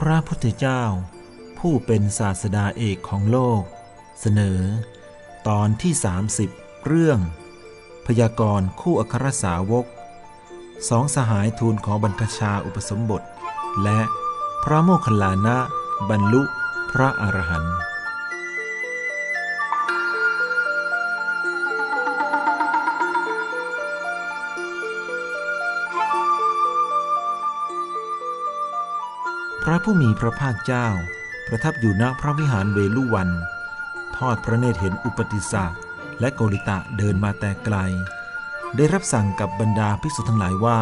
พระพุทธเจ้า ผู้เป็นศาสดาเอกของโลก เสนอ ตอนที่ 30 เรื่อง พยากรณ์คู่อัครสาวกสองสหายทูลขอบรรพชาอุปสมบท และพระโมคคัลลานะบรรลุพระอรหันต์ ระผู้มีพระภาคเจ้า ประทับอยู่ณพระวิหารเวลุวัน ทอดพระเนตรเห็นอุปติสสะและโกริตะเดินมาแต่ไกล ได้รับสั่งกับบรรดาภิกษุทั้งหลายว่า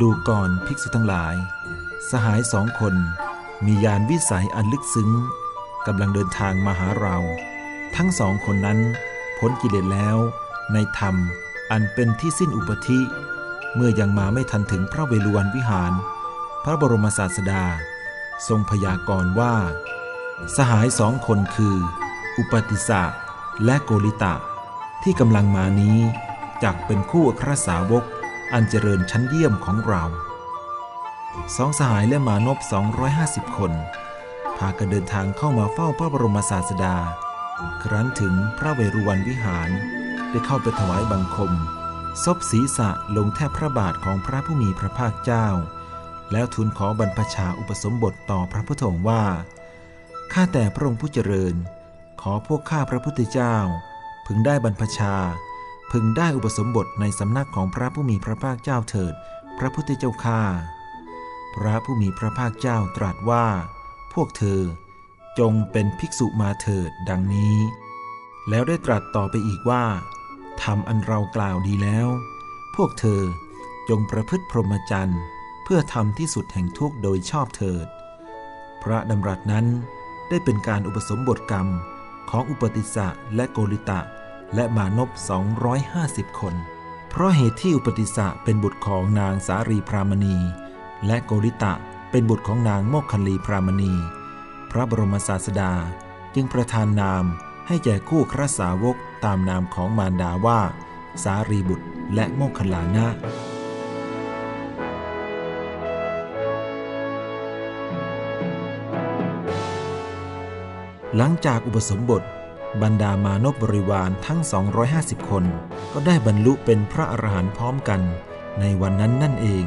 ดูก่อนภิกษุทั้งหลาย สหายสองคน มียานวิสัยอันลึกซึ้งกำลังเดินทางมาหาเรา ทั้งสองคนนั้นพ้นกิเลสแล้วในธรรมอันเป็นที่สิ้นอุปธิ เมื่อยังมาไม่ทันถึงพระเวฬุวันวิหาร พระบรมศาสดา ทรงพยากรณ์ว่า สหายสองคนคือ อุปติสะและโกริตะ ที่กำลังมานี้จักเป็นคู่อครสาวกอันเจริญชั้นเยี่ยมของเราสองสหายและมานพ250 คน พากันเดินทางเข้ามาเฝ้าพระบรมศาสดา ครั้นถึงพระเวรุวันวิหารได้เข้าไปถวายบังคม ซบศีรษะลงแทบพระบาทของพระผู้มีพระภาคเจ้า แล้วทูลขอบรรพชาอุปสมบทต่อพระพุทธองค์ว่า ข้าแต่พระองค์ผู้เจริญ ขอพวกข้าพระพุทธเจ้า พึงได้บรรพชา พึงได้อุปสมบทในสำนักของพระผู้มีพระภาคเจ้าเถิด พระพุทธเจ้าข้า พระผู้มีพระภาคเจ้าตรัสว่า พวกเธอ จงเป็นภิกษุมาเถิดดังนี้ แล้วได้ตรัสต่อไปอีกว่าทำอันเรากล่าวดีแล้ว พวกเธอจงประพฤติพรหมจรรย์ เพื่อทำที่สุดแห่งทุกข์โดยชอบเถิด พระดำรัสนั้นได้เป็นการอุปสมบทกรรมของอุปติสะและโกริตะ และมานพ250 คน เพราะเหตุที่อุปติสสะเป็นบุตรของนางสารีพรามณี และโกริตะเป็นบุตรของนางโมคคัลลีพรามณี พระบรมศาสดาจึงประทานนามให้แก่คู่ครสาวกตามนามของมารดาว่า สารีบุตรและโมคคัลลานะ หลังจากอุปสมบท บรรดามานพบริวารทั้ง 250 คน ก็ได้บรรลุเป็นพระอรหันต์พร้อมกัน ในวันนั้นนั่นเอง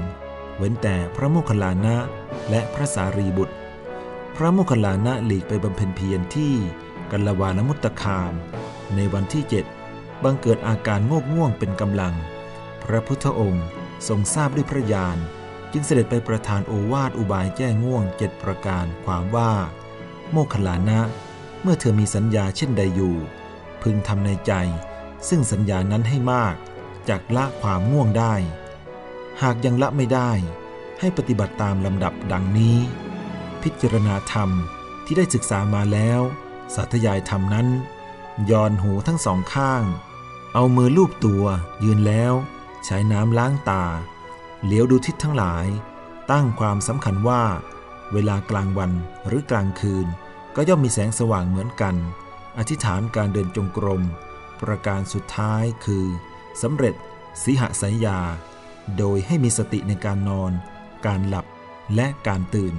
เว้นแต่พระโมคคัลลานะและพระสารีบุตร พระโมคคัลลานะหลีกไปบำเพ็ญเพียรที่กัลวานมุตตคาม ในวันที่เจ็ดบังเกิดอาการโงกง่วงเป็นกำลัง พระพุทธองค์ทรงทราบด้วยพระญาณจึงเสด็จไปประทานโอวาทอุบายแก้ง่วงเจ็ดประการความว่า โมคคัลลานะ มื่อเธอมีสัญญาเช่นใดอยู่ พึงทำในใจ ซึ่งสัญญานั้นให้มาก จากละความง่วงได้ หากยังละไม่ได้ ให้ปฏิบัติตามลำดับดังนี้ พิจารณาธรรมที่ได้ศึกษามาแล้ว สาธยายธรรมนั้นย่อนหูทั้งสองข้าง เอามือลูบตัว ยืนแล้ว ใช้น้ำล้างตา เหลียวดูทิศทั้งหลาย ตั้งความสำคัญว่า เวลากลางวันหรือกลางคืน ก็ย่อมมีแสงสว่างเหมือนกัน อธิษฐานการเดินจงกรม ประการสุดท้ายคือสำเร็จสีหสายยาโดยให้มีสติในการนอน การหลับและการตื่น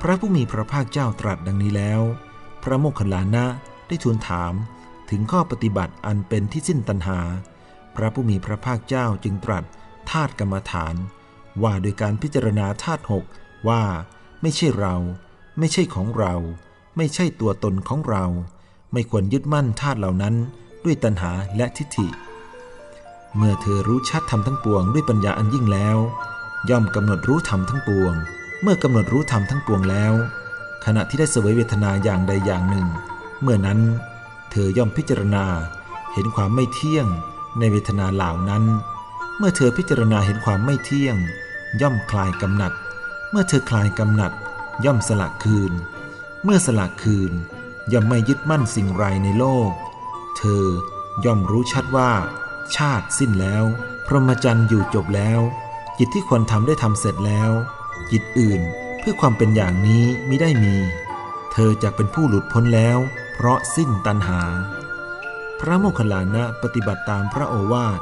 พระผู้มีพระภาคเจ้าตรัสดังนี้แล้ว พระโมคคัลลานะได้ทูลถามถึงข้อปฏิบัติอันเป็นที่สิ้นตัณหา พระผู้มีพระภาคเจ้าจึงตรัสธาตุกรรมฐาน ว่าโดยการพิจารณาธาตุหกว่า ไม่ใช่เรา ไม่ใช่ของเรา ไม่ใช่ตัวตนของเรา ไม่ควรยึดมั่นธาตุเหล่านั้นด้วยตัณหาและทิฏฐิ เมื่อเธอรู้ชัดธรรมทั้งปวงด้วยปัญญาอันยิ่งแล้ว ย่อมกำหนดรู้ธรรมทั้งปวง เมื่อกำหนดรู้ธรรมทั้งปวงแล้ว ขณะที่ได้เสวยเวทนาอย่างใดอย่างหนึ่ง เมื่อนั้น เธอย่อมพิจารณาเห็นความไม่เที่ยงในเวทนาเหล่านั้น เมื่อเธอพิจารณาเห็นความไม่เที่ยง ย่อมคลายกำหนัด เมื่อเธอคลายกำหนัด ย่อมสละคืน เมื่อสละคืนย่อมไม่ยึดมั่นสิ่งไรในโลก เธอย่อมรู้ชัดว่า ชาติสิ้นแล้ว พรหมจรรย์อยู่จบแล้วจิตที่ควรทำได้ทำเสร็จแล้วจิตอื่นเพื่อความเป็นอย่างนี้มิได้มี เธอจะเป็นผู้หลุดพ้นแล้ว เพราะสิ้นตัณหา พระโมคคัลลานะปฏิบัติตามพระโอวาท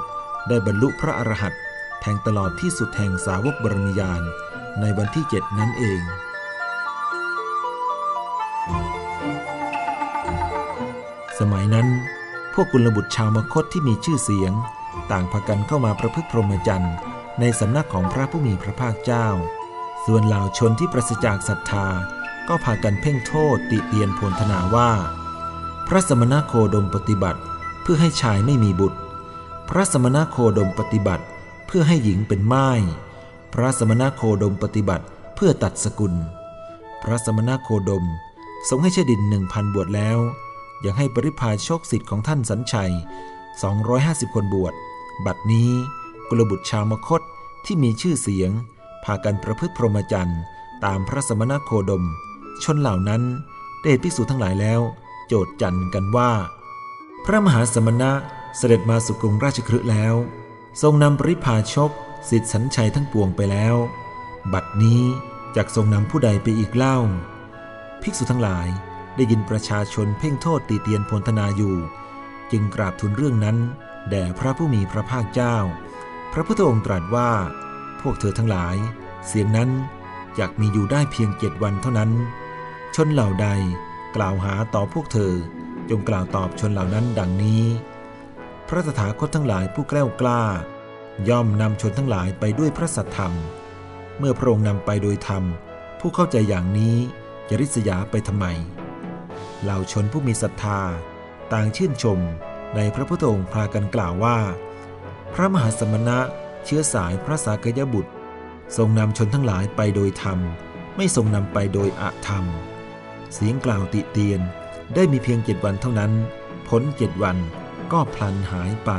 ได้บรรลุพระอรหันต์แทงตลอดที่สุดแห่งสาวกบรมียานในวันที่เจ็ดนั้นเอง สมัยนั้น พวกกุลบุตรชาวมคตที่มีชื่อเสียง ต่างพากันเข้ามาประพฤติพรหมจรรย์ในสำนักของพระผู้มีพระภาคเจ้า ส่วนเหล่าชนที่ปราศจากศรัทธา ก็พากันเพ่งโทษติเตียนโพลธนาว่า พระสมณโคดมปฏิบัติ เพื่อให้ชายไม่มีบุตร พระสมณโคดมปฏิบัติ เพื่อให้หญิงเป็นไม้พระสมณโคดมปฏิบัติเพื่อตัดสกุล พระสมณโคดม ทรงให้เชดินหนึ่งพันบวชแล้ว ยังให้ปริพาชกสิทธิ์ของท่านสัญชัย 250 คนบวช บัดนี้กุลบุตรชาวมคตที่มีชื่อเสียง พากันประพฤติพรหมจรรย์ตามพระสมณโคดม ชนเหล่านั้นได้ภิกษุทั้งหลายแล้ว โจทจันกันว่า พระมหาสมณะเสด็จมาสุกรุงราชคฤห์แล้ว ทรงนำปริพาชกสิทธิสัญชัยทั้งปวงไปแล้ว บัดนี้จกทรงนำผู้ใดไปอีกเล่า ภิกษุทั้งหลายได้ยินประชาชนเพ่งโทษตีเตียนพลธนาอยู่ จึงกราบทูลเรื่องนั้น แด่พระผู้มีพระภาคเจ้า พระพุทธองค์ตรัสว่า พวกเธอทั้งหลาย เสียงนั้นอยากมีอยู่ได้เพียงเจ็ดวันเท่านั้น ชนเหล่าใดกล่าวหาต่อพวกเธอ จงกล่าวตอบชนเหล่านั้นดังนี้ พระตถาคตทั้งหลายผู้แกล้วกล้า ย่อมนำชนทั้งหลายไปด้วยพระสัทธรรม เมื่อพระองค์นำไปโดยธรรม ผู้เข้าใจอย่างนี้ จะริษยาไปทำไม เหล่าชนผู้มีศรัทธาต่างชื่นชมในพระพุทธองค์พากันกล่าวว่า พระมหาสมณะเชื้อสายพระสากยบุตร ทรงนำชนทั้งหลายไปโดยธรรม ไม่ทรงนำไปโดยอธรรม เสียงกล่าวติเตียนได้มีเพียงเจ็ดวันเท่านั้น พ้นเจ็ดวันก็พลันหายไป